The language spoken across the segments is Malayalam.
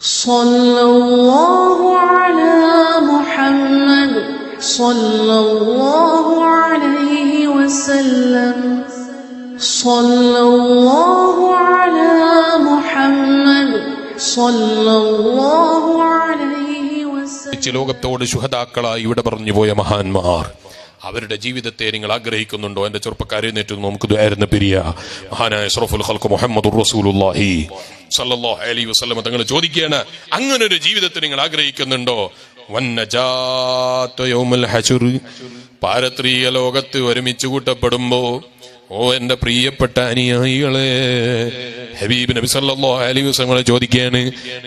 صلى الله على محمد صلى الله عليه وسلم صلى الله على محمد صلى الله عليه وسلم ച്ച് ലോകത്തോട് ശുഹതാക്കളായി ഇവിടെ പറഞ്ഞു പോയ മഹാന്മാർ അവരുടെ ജീവിതത്തെ നിങ്ങൾ ആഗ്രഹിക്കുന്നുണ്ടോ? എന്റെ ചെറുപ്പക്കാരെ നേറ്റു നമുക്ക് ആയിരുന്നു പിരിയ. മഹാനായ സറഫുൽ ഖൽഖ് മുഹമ്മദ് റസൂലുല്ലാഹി സല്ലല്ലാഹു അലൈഹി വസല്ലം തങ്ങൾ ചോദിക്കുകയാണ് അങ്ങനെ ഒരു ജീവിതത്തെ നിങ്ങൾ ആഗ്രഹിക്കുന്നുണ്ടോ? പാരത്രീയ ലോകത്ത് ഒരുമിച്ച് കൂട്ടപ്പെടുമ്പോ ഓ എന്റെ പ്രിയപ്പെട്ട അനുയായികളെ ഹബീബ് നബി സല്ലല്ലാഹു അലൈഹി വസല്ലം ചോദിക്കുകയാണ്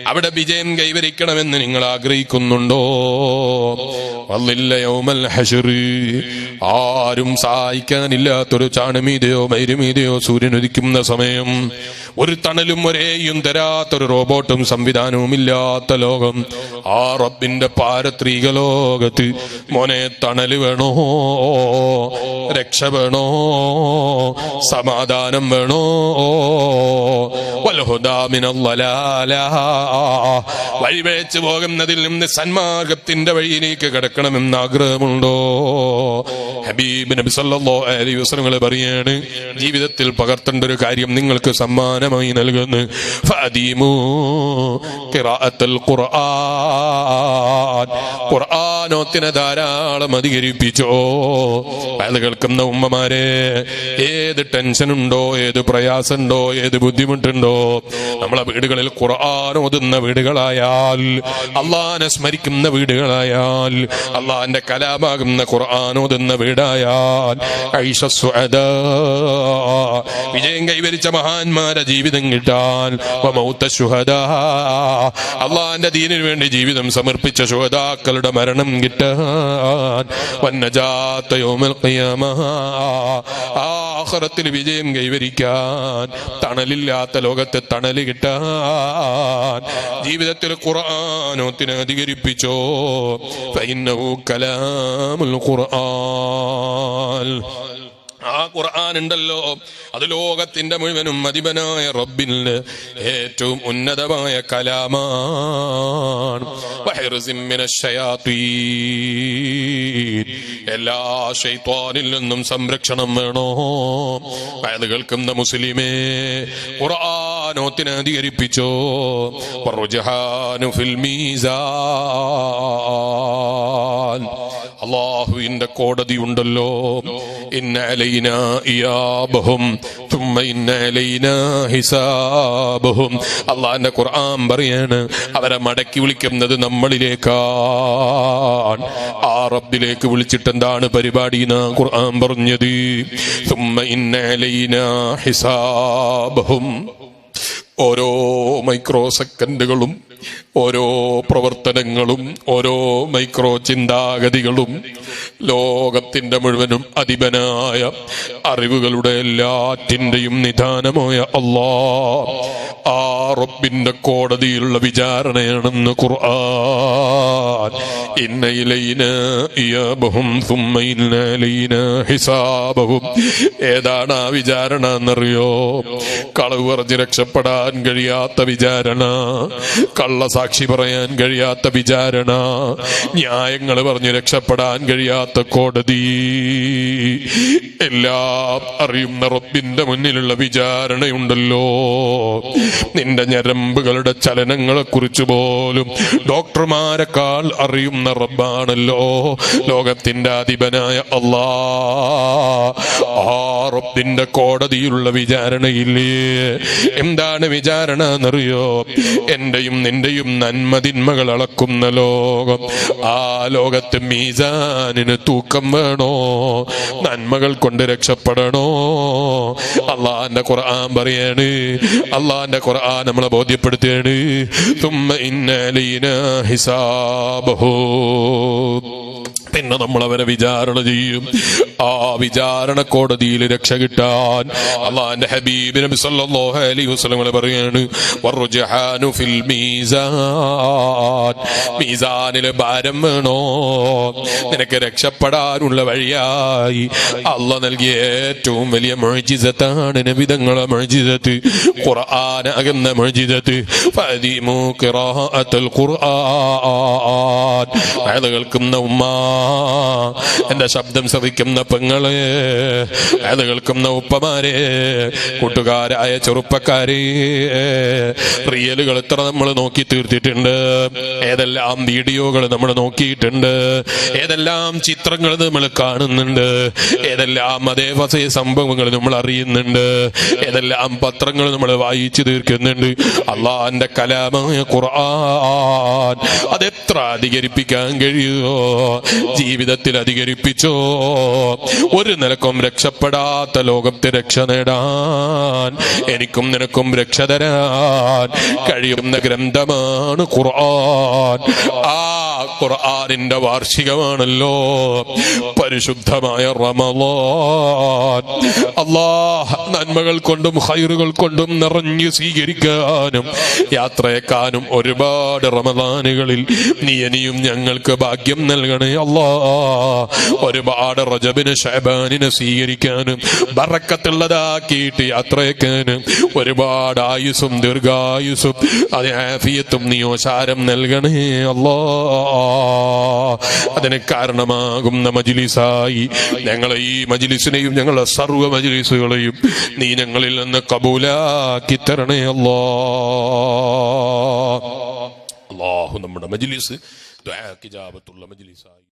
അവിടെ വിജയം കൈവരിക്കണമെന്ന് നിങ്ങൾ ആഗ്രഹിക്കുന്നുണ്ടോ? യൗമൽ ആരും സഹായിക്കാനില്ലാത്തൊരു ചാണമീതയോ മൈരുമീതയോ സൂര്യൻ ഉദിക്കുന്ന സമയം ഒരു തണലും ഒരേയും തരാത്തൊരു റോബോട്ടും സംവിധാനവും ഇല്ലാത്ത ലോകം. ആ റബ്ബിന്റെ പാരത്രീക ലോകത്ത് മോനെ തണൽ വേണോ? രക്ഷ വേണോ? സമാധാനം വേണോ? വഴിവേച്ച് പോകുന്നതിൽ നിന്ന് സന്മാർഗത്തിന്റെ വഴിയിലേക്ക് കിടക്കണമെന്ന് ആഗ്രഹമുണ്ടോ? ഹബീബ് നബി സല്ലല്ലാഹു അലൈഹി വസല്ലം പറയാണ് ജീവിതത്തിൽ പകർത്തേണ്ട ഒരു കാര്യം നിങ്ങൾക്ക് സമ്മാനമായി നൽകുന്നു. ഫഅദീമു ഖിറാഅത്തുൽ ഖുർആൻ ഖുർആനോത്തിനെ ധാരാളം അധികരിപ്പിച്ചോ അത് കേൾക്കുന്ന ഉമ്മമാരെ ഏത് ടെൻഷൻ ഉണ്ടോ ഏത് പ്രയാസമുണ്ടോ ഏത് ബുദ്ധിമുട്ടുണ്ടോ നമ്മളെ വീടുകളിൽ ഖുർആൻ ഓതുന്ന വീടുകളായാൽ അള്ളാനെ സ്മരിക്കുന്ന വീടുകളായാൽ അള്ളാന്റെ കലാമാകുന്ന ഖുർആൻ ഓതുന്ന വീടായാൽ. വിജയം കൈവരിച്ച മഹാന്മാരെ ജീവിതം കിട്ടാൻ. അള്ളാന്റെ ദീനിനു വേണ്ടി ജീവിതം സമർപ്പിച്ച ശുഹദാക്കളുടെ മരണം കിട്ടാൻ വന്നജാത്ത യൗമൽ ഖിയാമ. വിജയം കൈവരിക്കാൻ. തണലില്ലാത്ത ലോകത്തെ തണൽ കിട്ടാൻ. ജീവിതത്തിൽ ഖുർആാനോത്തിന് അധികരിപ്പിച്ചോ. കലാമുൽ ഖുർആൻ. ആ ഖുർആൻ ഉണ്ടല്ലോ. അത് ലോകത്തിന്റെ മുഴുവനും അധിപനായ റബ്ബിന്റെ ഏറ്റവും ഉന്നതമായ കലാമാണ്. എല്ലാ ഷെയ്ത്വാനിൽ നിന്നും സംരക്ഷണം വേണോ? അത് കേൾക്കുന്ന മുസ്ലിമേ ഖുർആാനോത്തിനെ അധികരിപ്പിച്ചോ? അള്ളാഹുവിന്റെ കോടതി ഉണ്ടല്ലോ. ഇന്നലൈന ഇയാബഹും ثم إن علينا حسابهم അള്ളാന്റെ ഖുർആൻ പറയാണ് അവരെ മടക്കി വിളിക്കുന്നത് നമ്മളിലേക്കാണ് ആ റബ്ബിലേക്ക് വിളിച്ചിട്ട് എന്താണ് പരിപാടി എന്ന് ഖുർആൻ പറഞ്ഞത് ثم إن علينا حسابهم ഓരോ മൈക്രോ സെക്കൻഡുകളും ഓരോ പ്രവർത്തനങ്ങളും ഓരോ മൈക്രോ ചിന്താഗതികളും ലോകത്തിന്റെ മുഴുവനും അധിപനായ അറിവുകളുടെ എല്ലാറ്റിന്റെയും നിധാനമായ അള്ളാ ആ റബ്ബിന്റെ കോടതിയിലുള്ള വിചാരണയാണെന്ന് ഖുർആൻ. ഏതാണ് ആ വിചാരണ എന്നറിയോ കളവ് പറഞ്ഞ് രക്ഷപ്പെടാൻ കഴിയാത്ത വിചാരണ. കള്ള കള്ളസാക്ഷി പറയാൻ കഴിയാത്ത വിചാരണ. ന്യായങ്ങൾ പറഞ്ഞു രക്ഷപ്പെടാൻ കഴിയാത്ത കോടതി. എല്ലാം അറിയുന്ന റബ്ബിന്റെ മുന്നിലുള്ള വിചാരണയുണ്ടല്ലോ. നിന്റെ ഞരമ്പുകളുടെ ചലനങ്ങളെ കുറിച്ച് പോലും ഡോക്ടർമാരെക്കാൾ അറിയുന്ന റബ്ബാണല്ലോ. ലോകത്തിന്റെ അധിപനായ അള്ളാ. ആ റബ്ബിന്റെ കോടതിയിലുള്ള വിചാരണയില്ലേ? എന്താണ് വിചാരണ എന്നറിയോ? എന്റെയും നിന്റെയും നന്മതിന്മകൾ അളക്കുന്ന ലോകം. ആ ലോകത്ത് മീസാനിന് തൂക്കം വേണോ? നന്മകൾ കൊണ്ട് രക്ഷപ്പെടണോ? അള്ളാന്റെ ഖുർആൻ പറയാണ്. അള്ളാന്റെ ഖുർആൻ നമ്മളെ ബോധ്യപ്പെടുത്തുകയാണ് തുമ്മ ഇന്നലീന ഹിസാബഹോ. പിന്നെ നമ്മൾ അവരെ വിചാരണ ചെയ്യും. ആ വിചാരണ കോടതിയിൽ രക്ഷ കിട്ടാൻ അള്ളാന്റെ ഹബീബ് നബി സല്ലല്ലാഹു അലൈഹി വസല്ലം പറയാണ് വർജഹാനു ഫിൽ മീസാൻ. ഭാരം വേണോ? നിനക്ക് രക്ഷപ്പെടാനുള്ള വഴിയായി. അള്ള നൽകിയ ഏറ്റവും വലിയ മൊഴിജിതത്താണ് നബിതങ്ങളെ മഴജിതത്ത് ഖുർആനാകുന്ന മഴജിതത്ത് ഫദീമു ഖിറാഅത്തുൽ ഖുർആൻ. അത് കേൾക്കുന്ന ഉമ്മ എന്റെ ശബ്ദം ശ്രവിക്കുന്ന പെങ്ങളെ അത് കേൾക്കുന്ന ഉപ്പമാരെ കൂട്ടുകാരായ ചെറുപ്പക്കാരെ റിയലുകൾ എത്ര നമ്മൾ നോക്കി തീർത്തിട്ടുണ്ട്. ഏതെല്ലാം വീഡിയോകൾ നമ്മൾ നോക്കിയിട്ടുണ്ട്. ഏതെല്ലാം ചിത്രങ്ങൾ നമ്മൾ കാണുന്നുണ്ട്. ഏതെല്ലാം അതേവസേ സംഭവങ്ങൾ നമ്മൾ അറിയുന്നുണ്ട്. ഏതെല്ലാം പത്രങ്ങൾ നമ്മൾ വായിച്ചു തീർക്കുന്നുണ്ട്. അള്ളാന്റെ കലാമായ ഖുർആൻ അതെത്ര അധികരിപ്പിക്കാൻ കഴിയുമോ? ജീവിതത്തിൽ അധികരിപ്പിച്ചോ. ഒരു നിലക്കും രക്ഷപ്പെടാത്ത ലോകത്തെ രക്ഷ നേടാൻ എനിക്കും നിനക്കും രക്ഷ തരാൻ കഴിയുന്ന ഗ്രന്ഥമാണ് ഖുർആൻ. ആ ഖുർആനിന്റെ വാർഷികമാണല്ലോ. പരിശുദ്ധമായ അള്ളാഹ് നന്മകൾ കൊണ്ടും ഹൈറുകൾ കൊണ്ടും നിറഞ്ഞു സ്വീകരിക്കാനും യാത്രയേക്കാനും ഒരുപാട് റമദാനുകളിൽ നീ ഞങ്ങൾക്ക് ഭാഗ്യം നൽകണേ അല്ലാ ഒരുപാട് റജബിന് ഷഹബാനിനെ സ്വീകരിക്കാനും ബറക്കത്തുള്ളതാക്കിയിട്ട് യാത്രയേക്കാനും ഒരുപാട് ആയുസും ദീർഘായുസും അതിനാഫിയത്തും നീ ഓശാരം നൽകണേ അല്ലാ അതിന് കാരണമാകുന്ന മജിലിസായി. ഞങ്ങളെ ഈ മജിലിസിനെയും ഞങ്ങളെ സർവ മജിലിസുകളെയും നീ ഞങ്ങളിൽ നിന്ന് കബൂലാക്കി തരണേ അള്ളാഹു നമ്മുടെ മജിലിസ് ദ്വാക്കിജാബത്തുള്ള മജിലിസായി.